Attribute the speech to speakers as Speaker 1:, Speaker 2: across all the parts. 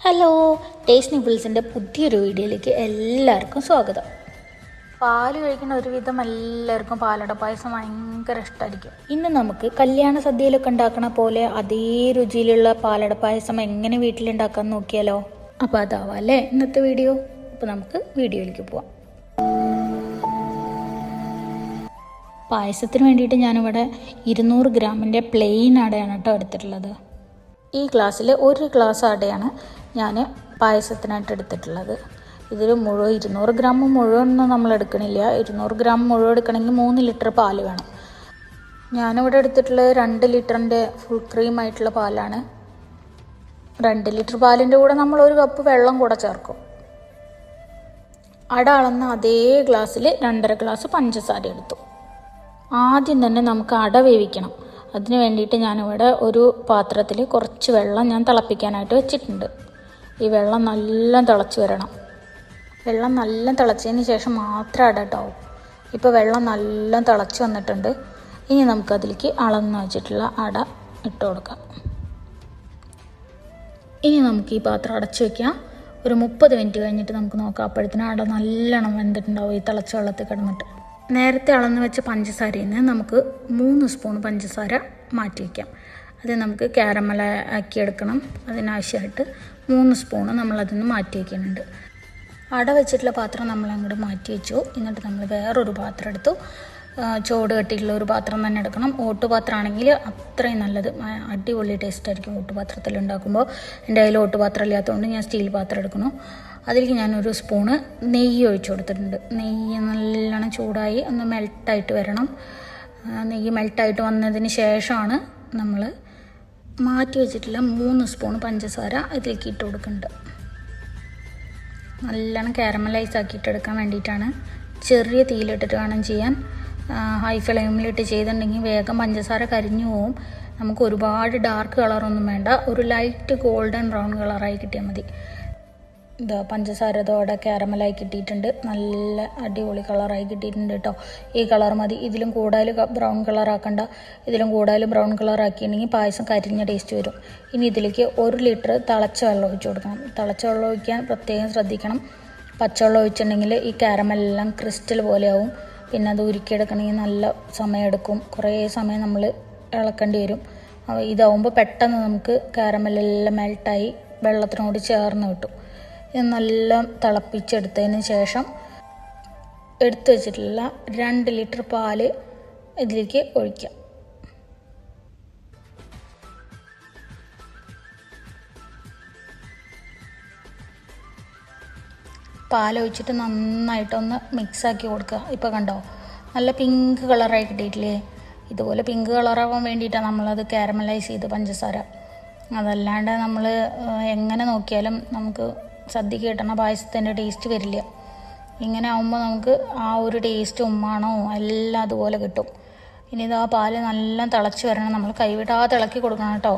Speaker 1: Hello taste നിബിൾസിന്റെ പുതിയൊരു വീഡിയോയിലേക്ക് എല്ലാവർക്കും സ്വാഗതം. പാൽ കഴിക്കുന്ന ഒരുവിധം എല്ലാവർക്കും പാലട പായസം ഭയങ്കര ഇഷ്ടമായിരിക്കും ഇന്ന് നമുക്ക് കല്യാണ സദ്യയിലൊക്കെ ഉണ്ടാക്കണ പോലെ അതേ രുചിയിലുള്ള പാലട പായസം എങ്ങനെ വീട്ടിലുണ്ടാക്കാൻ നോക്കിയാലോ? അപ്പോൾ അതാവാം അല്ലേ ഇന്നത്തെ വീഡിയോ? അപ്പോൾ നമുക്ക് വീഡിയോയിലേക്ക് പോവാം. പായസത്തിന് വേണ്ടിയിട്ട് ഞാനിവിടെ ഇരുന്നൂറ് ഗ്രാമിന്റെ പ്ലെയിൻ അടയാണ് കേട്ടോ എടുത്തിട്ടുള്ളത്. ഈ ഗ്ലാസ്സിൽ ഒരു ഗ്ലാസ് അടയാണ് ഞാൻ പായസത്തിനായിട്ട് എടുത്തിട്ടുള്ളത്. ഇതിൽ മുഴുവൻ ഇരുന്നൂറ് ഗ്രാം മുഴുവനൊന്നും നമ്മൾ എടുക്കണില്ല. ഇരുന്നൂറ് ഗ്രാം മുഴുവൻ എടുക്കണമെങ്കിൽ മൂന്ന് ലിറ്റർ പാൽ വേണം. ഞാനിവിടെ എടുത്തിട്ടുള്ളത് രണ്ട് ലിറ്ററിന്റെ ഫുൾ ക്രീം ആയിട്ടുള്ള പാലാണ്. രണ്ട് ലിറ്റർ പാലിന്റെ കൂടെ നമ്മൾ ഒരു കപ്പ് വെള്ളം കൂടെ ചേർക്കും. അട അളന്ന അതേ ഗ്ലാസ്സിൽ രണ്ടര ഗ്ലാസ് പഞ്ചസാര എടുത്തു. ആദ്യം തന്നെ നമുക്ക് അട വേവിക്കണം. അതിന് വേണ്ടിയിട്ട് ഞാനിവിടെ ഒരു പാത്രത്തിൽ കുറച്ച് വെള്ളം ഞാൻ തിളപ്പിക്കാനായിട്ട് വെച്ചിട്ടുണ്ട്. ഈ വെള്ളം നല്ല തിളച്ച് വരണം. വെള്ളം നല്ല തിളച്ചതിന് ശേഷം മാത്രം അടട്ടാവും ഇപ്പോൾ വെള്ളം നല്ല തിളച്ച് വന്നിട്ടുണ്ട്. ഇനി നമുക്കതിലേക്ക് അളന്ന് വെച്ചിട്ടുള്ള അട ഇട്ട് കൊടുക്കാം. ഇനി നമുക്ക് ഈ പാത്രം അടച്ചു വെക്കാം. ഒരു മുപ്പത് മിനിറ്റ് കഴിഞ്ഞിട്ട് നമുക്ക് നോക്കാം. അപ്പോഴത്തേനും അട നല്ലോണം വെന്തിട്ടുണ്ടാവും ഈ തിളച്ച വെള്ളത്തിൽ കിടന്നിട്ട്. നേരത്തെ അളന്ന് വെച്ച പഞ്ചസാരയിൽ നിന്ന് നമുക്ക് മൂന്ന് സ്പൂൺ പഞ്ചസാര മാറ്റി വയ്ക്കാം അത് നമുക്ക് കാരമല ആക്കി എടുക്കണം അതിനാവശ്യമായിട്ട്. മൂന്ന് സ്പൂണ് നമ്മളതിൽ നിന്ന് മാറ്റി വയ്ക്കുന്നുണ്ട് അട വെച്ചിട്ടുള്ള പാത്രം നമ്മൾ അങ്ങോട്ട് മാറ്റി വെച്ചു. എന്നിട്ട് നമ്മൾ വേറൊരു പാത്രം എടുത്തു. ചോട് കെട്ടിയിട്ടുള്ള ഒരു പാത്രം തന്നെ എടുക്കണം. ഓട്ടുപാത്രമാണെങ്കിൽ അത്രയും നല്ലത്. അടിപൊളി ടേസ്റ്റ് ആയിരിക്കും ഓട്ടുപാത്രത്തിൽ ഉണ്ടാക്കുമ്പോൾ. എന്റെ കയ്യിൽ ഓട്ടുപാത്രം ഇല്ലാത്തതുകൊണ്ട് ഞാൻ സ്റ്റീൽ പാത്രം എടുക്കുന്നു. അതിലേക്ക് ഞാനൊരു സ്പൂണ് നെയ്യ് ഒഴിച്ചു കൊടുത്തിട്ടുണ്ട്. നെയ്യ് നല്ലോണം ചൂടായി ഒന്ന് മെൽട്ടായിട്ട് വരണം. നെയ്യ് മെൽട്ടായിട്ട് വന്നതിന് ശേഷമാണ് നമ്മൾ മാറ്റി വെച്ചിട്ടുള്ള മൂന്ന് സ്പൂൺ പഞ്ചസാര ഇതിലേക്ക് ഇട്ട് കൊടുക്കുന്നുണ്ട്. നല്ലോണം കാരമലൈസ് ആക്കിയിട്ടെടുക്കാൻ വേണ്ടിയിട്ടാണ്. ചെറിയ തീയിലിട്ടിട്ട് വേണം ചെയ്യാൻ. ഹൈ ഫ്ലെയിമിലിട്ട് ചെയ്തിട്ടുണ്ടെങ്കിൽ വേഗം പഞ്ചസാര കരിഞ്ഞു പോവും. നമുക്ക് ഒരുപാട് ഡാർക്ക് കളറൊന്നും വേണ്ട. ഒരു ലൈറ്റ് ഗോൾഡൻ ബ്രൗൺ കളറായി കിട്ടിയാൽ മതി. ഇതാ പഞ്ചസാര ഇതോടെ ക്യാരമലായി കിട്ടിയിട്ടുണ്ട്. നല്ല അടിപൊളി കളറായി കിട്ടിയിട്ടുണ്ട് കേട്ടോ ഈ കളർ മതി. ഇതിലും കൂടുതൽ ബ്രൗൺ കളർ ആക്കണ്ട ഇതിലും കൂടുതൽ ബ്രൗൺ കളർ ആക്കിയിട്ടുണ്ടെങ്കിൽ പായസം കരിഞ്ഞ ടേസ്റ്റ് വരും. ഇനി ഇതിലേക്ക് ഒരു ലിറ്റർ തിളച്ച വെള്ളം ഒഴിച്ചു കൊടുക്കണം. തിളച്ച വെള്ളം ഒഴിക്കാൻ പ്രത്യേകം ശ്രദ്ധിക്കണം. പച്ചവെള്ളം ഒഴിച്ചിട്ടുണ്ടെങ്കിൽ ഈ ക്യാരമലെല്ലാം ക്രിസ്റ്റൽ പോലെയാവും. പിന്നെ അത് ഉരുക്കിയെടുക്കണമെങ്കിൽ നല്ല സമയമെടുക്കും കുറേ സമയം നമ്മൾ ഇളക്കേണ്ടി വരും. ഇതാവുമ്പോൾ പെട്ടെന്ന് നമുക്ക് കാരമലെല്ലാം മെൽട്ടായി വെള്ളത്തിനോട് ചേർന്ന് കിട്ടും. നല്ല തിളപ്പിച്ചെടുത്തതിന് ശേഷം എടുത്തു വെച്ചിട്ടുള്ള രണ്ട് ലിറ്റർ പാൽ ഇതിലേക്ക് ഒഴിക്കാം. പാലൊഴിച്ചിട്ട് നന്നായിട്ടൊന്ന് മിക്സാക്കി കൊടുക്കുക. ഇപ്പോൾ കണ്ടോ? നല്ല പിങ്ക് കളറായി കിട്ടിയിട്ടില്ലേ? ഇതുപോലെ പിങ്ക് കളറാവാൻ വേണ്ടിയിട്ടാണ് നമ്മളത് കാരമലൈസ് ചെയ്ത് പഞ്ചസാര. അതല്ലാണ്ട് നമ്മൾ എങ്ങനെ നോക്കിയാലും നമുക്ക് സദ്യക്ക് കിട്ടണ പായസത്തിന്റെ ടേസ്റ്റ് വരില്ല. ഇങ്ങനെ ആകുമ്പോൾ നമുക്ക് ആ ഒരു ടേസ്റ്റ് ഉമ്മാണോ എല്ലാം അതുപോലെ കിട്ടും. ഇനി ഇത് ആ പാൽ നല്ല തിളച്ച് വരണം. നമ്മൾ കൈവിടാതെ ഇളക്കി കൊടുക്കണം കേട്ടോ.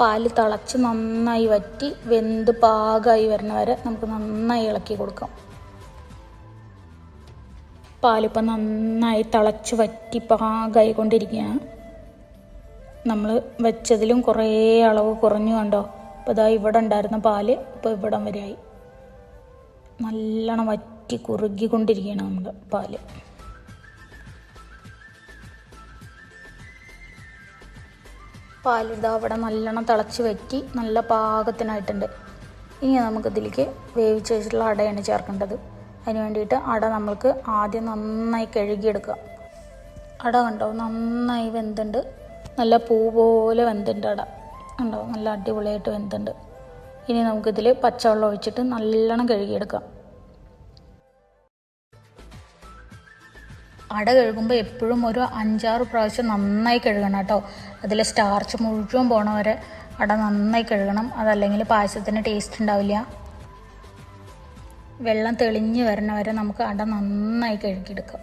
Speaker 1: പാൽ തിളച്ച് നന്നായി വറ്റി വെന്ത് പാകമായി വരുന്ന വരെ നമുക്ക് നന്നായി ഇളക്കി കൊടുക്കാം. പാലിപ്പം നന്നായി തിളച്ച് വറ്റി പാകമായി കൊണ്ടിരിക്കുകയാണ് നമ്മൾ വെച്ചതിലും കുറേ അളവ് കുറഞ്ഞു കണ്ടോ? അപ്പോൾ ഇതാ ഇവിടെ ഉണ്ടായിരുന്ന പാൽ ഇപ്പോൾ ഇവിടം വരെയായി നല്ലോണം വറ്റി കുറുകിക്കൊണ്ടിരിക്കുകയാണ് നമ്മുടെ പാൽ. പാലിതാ അവിടെ നല്ലോണം തിളച്ച് വറ്റി നല്ല പാകത്തിനായിട്ടുണ്ട്. ഇനി നമുക്കിതിലേക്ക് വേവിച്ച് വെച്ചിട്ടുള്ള അടയാണ് ചേർക്കേണ്ടത്. അതിന് വേണ്ടിയിട്ട് അട നമ്മൾക്ക് ആദ്യം നന്നായി കഴുകിയെടുക്കുക. അട കണ്ടോ? നന്നായി വെന്തുണ്ട്. നല്ല പൂ പോലെ വെന്തുണ്ട് അട കണ്ടോ? നല്ല അടിപൊളിയായിട്ട് വെന്തുണ്ട് ഇനി നമുക്കിതിൽ പച്ചവെള്ളം ഒഴിച്ചിട്ട് നല്ലോണം കഴുകിയെടുക്കാം. അട കഴുകുമ്പോൾ എപ്പോഴും ഒരു അഞ്ചാറ് പ്രാവശ്യം നന്നായി കഴുകണം കേട്ടോ. അതിൽ സ്റ്റാർച്ച് മുഴുവൻ പോണ വരെ അട നന്നായി കഴുകണം. അതല്ലെങ്കിൽ പായസത്തിന് ടേസ്റ്റ് ഉണ്ടാവില്ല. വെള്ളം തെളിഞ്ഞ് വരണ വരെ നമുക്ക് അട നന്നായി കഴുകിയെടുക്കാം.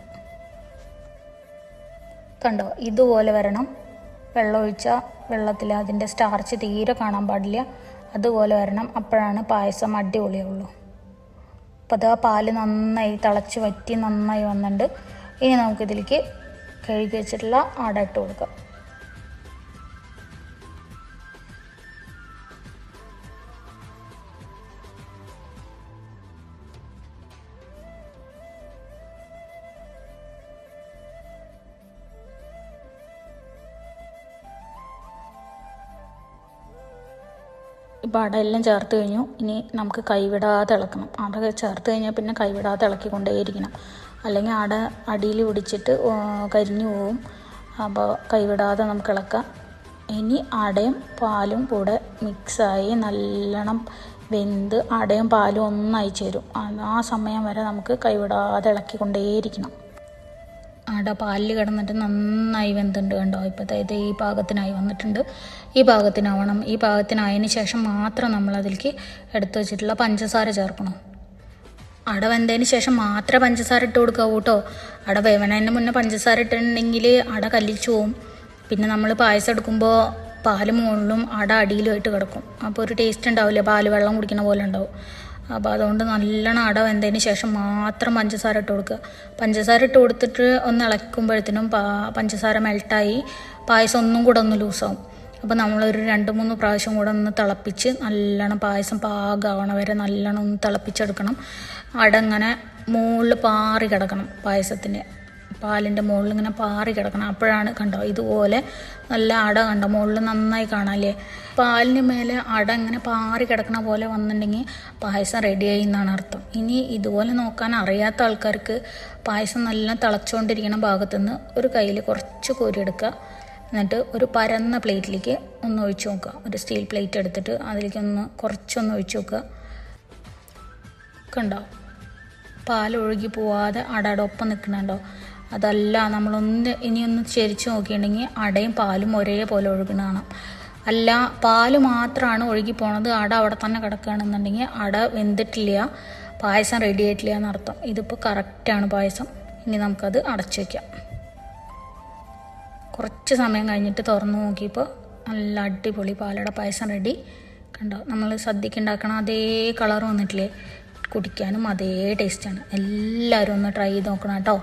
Speaker 1: കണ്ടോ? ഇതുപോലെ വരണം. വെള്ളം ഒഴിച്ചാൽ വെള്ളത്തിൽ അതിന്റെ സ്റ്റാർച്ച് തീരെ കാണാൻ പാടില്ല. അതുപോലെ വരണം. അപ്പോഴാണ് പായസം അടിപൊളിയുള്ളൂ അപ്പോൾ അത് ആ പാൽ നന്നായി തിളച്ച് വറ്റി നന്നായി വന്നിട്ടുണ്ട്. ഇനി നമുക്കിതിലേക്ക് കഴുകി വെച്ചിട്ടുള്ള അട ഇട്ട് കൊടുക്കാം. ഇപ്പോൾ അട എല്ലാം ചേർത്ത് കഴിഞ്ഞു. ഇനി നമുക്ക് കൈവിടാതെ ഇളക്കണം. അട ചേർത്ത് കഴിഞ്ഞാൽ പിന്നെ കൈവിടാതെ ഇളക്കിക്കൊണ്ടേയിരിക്കണം. അല്ലെങ്കിൽ അട അടിയിൽ പിടിച്ചിട്ട് കരിഞ്ഞു പോവും. അപ്പോൾ കൈവിടാതെ നമുക്ക് ഇളക്കാം. ഇനി അടയും പാലും കൂടെ മിക്സായി നല്ലോണം വെന്ത് അടയും പാലും ഒന്നായി ചേരും. ആ സമയം വരെ നമുക്ക് കൈവിടാതെ ഇളക്കിക്കൊണ്ടേയിരിക്കണം. അട പാലിൽ കിടന്നിട്ട് നന്നായി വെന്തുണ്ട് കണ്ടോ? ഇപ്പോഴത്തെ ഇത് ഈ പാകത്തിനായി വന്നിട്ടുണ്ട്. ഈ പാകത്തിനാവണം. ഈ പാകത്തിനായതിന് ശേഷം മാത്രം നമ്മൾ അതിലേക്ക് എടുത്തു വെച്ചിട്ടുള്ള പഞ്ചസാര ചേർക്കണം. അട വെന്തതിന് ശേഷം മാത്രമേ പഞ്ചസാര ഇട്ട് കൊടുക്കാവൂ കേട്ടോ. അട വേവണതിന് മുന്നേ പഞ്ചസാര ഇട്ടിട്ടുണ്ടെങ്കിൽ അട കല്ലിച്ചു പോവും പിന്നെ നമ്മൾ പായസം എടുക്കുമ്പോൾ പാൽ മുകളിലും അട അടിയിലുമായിട്ട് കിടക്കും. അപ്പോൾ ഒരു ടേസ്റ്റ് ഉണ്ടാവില്ല? പാൽ വെള്ളം കുടിക്കുന്ന പോലെ ഉണ്ടാവും. അപ്പോൾ അതുകൊണ്ട് നല്ലോണം അട വെന്തതിന് ശേഷം മാത്രം പഞ്ചസാര ഇട്ട് കൊടുക്കുക. പഞ്ചസാര ഇട്ട് കൊടുത്തിട്ട് ഒന്ന് ഇളക്കുമ്പോഴത്തേനും പഞ്ചസാര മെൽട്ടായി പായസം ഒന്നും കൂടെ ഒന്ന് ലൂസാവും. അപ്പോൾ നമ്മളൊരു രണ്ട് മൂന്ന് പ്രാവശ്യം കൂടെ ഒന്ന് തിളപ്പിച്ച് നല്ലോണം പായസം പാകമാവണ വരെ നല്ലോണം ഒന്ന് തിളപ്പിച്ചെടുക്കണം. അടങ്ങനെ മുകളിൽ പാറി കിടക്കണം പായസത്തിന്റെ. പാലിന്റെ മുകളിൽ ഇങ്ങനെ പാറി കിടക്കണം. അപ്പോഴാണ് കണ്ടോ ഇതുപോലെ നല്ല അട കണ്ടോ മുകളിൽ നന്നായി കാണാല്ലേ? പാലിന് മേലെ അട ഇങ്ങനെ പാറി കിടക്കണ പോലെ വന്നിട്ടുണ്ടെങ്കിൽ പായസം റെഡിയായി എന്നാണ് അർത്ഥം. ഇനി ഇതുപോലെ നോക്കാൻ അറിയാത്ത ആൾക്കാർക്ക് പായസം നല്ല തിളച്ചുകൊണ്ടിരിക്കുന്ന ഭാഗത്തുനിന്ന് ഒരു കയ്യിൽ കുറച്ച് കോരിയെടുക്കുക എന്നിട്ട് ഒരു പരന്ന പ്ലേറ്റിലേക്ക് ഒന്ന് ഒഴിച്ച് നോക്കുക. ഒരു സ്റ്റീൽ പ്ലേറ്റ് എടുത്തിട്ട് അതിലേക്ക് ഒന്ന് കുറച്ചൊന്ന് ഒഴിച്ച് നോക്കുക. കണ്ടോ? പാൽ ഒഴുകി പോവാതെ അടയുടെ ഒപ്പം നിൽക്കണുണ്ടോ അതല്ല നമ്മളൊന്ന് ഇനിയൊന്ന് ചരിച്ച് നോക്കിയിട്ടുണ്ടെങ്കിൽ അടയും പാലും ഒരേപോലെ ഒഴുകണ കാണാം. അല്ല പാൽ മാത്രമാണ് ഒഴുകി പോണത്. അട അവിടെ തന്നെ കിടക്കുകയാണെന്നുണ്ടെങ്കിൽ അട വെന്തിട്ടില്ല. പായസം റെഡി ആയിട്ടില്ല എന്നർത്ഥം ഇതിപ്പോൾ കറക്റ്റാണ് പായസം. ഇനി നമുക്കത് അടച്ചു വയ്ക്കാം കുറച്ച് സമയം കഴിഞ്ഞിട്ട് തുറന്ന് നോക്കിയപ്പോൾ നല്ല അടിപൊളി പാലട പായസം റെഡി കണ്ടോ? നമ്മൾ സദ്യക്ക് ഉണ്ടാക്കണ അതേ കളർ വന്നിട്ടില്ലേ? കുടിക്കാനും അതേ ടേസ്റ്റാണ് എല്ലാവരും ഒന്ന് ട്രൈ ചെയ്ത് നോക്കണം കേട്ടോ.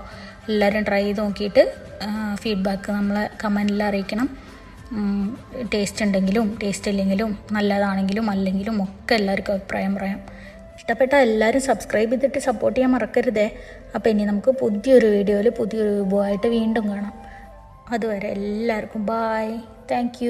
Speaker 1: എല്ലാവരും ട്രൈ ചെയ്ത് നോക്കിയിട്ട് ഫീഡ്ബാക്ക് നമ്മളെ കമന്റിൽ അറിയിക്കണം. ടേസ്റ്റ് ഉണ്ടെങ്കിലും ടേസ്റ്റ് ഇല്ലെങ്കിലും നല്ലതാണെങ്കിലും അല്ലെങ്കിലും ഒക്കെ എല്ലാവർക്കും അഭിപ്രായം പറയാം. ഇഷ്ടപ്പെട്ട എല്ലാവരും സബ്സ്ക്രൈബ് ചെയ്തിട്ട് സപ്പോർട്ട് ചെയ്യാൻ മറക്കരുതേ. അപ്പോൾ ഇനി നമുക്ക് പുതിയൊരു വീഡിയോയിൽ പുതിയൊരു വിഭവമായിട്ട് വീണ്ടും കാണാം. അതുവരെ എല്ലാവർക്കും ബായ് താങ്ക്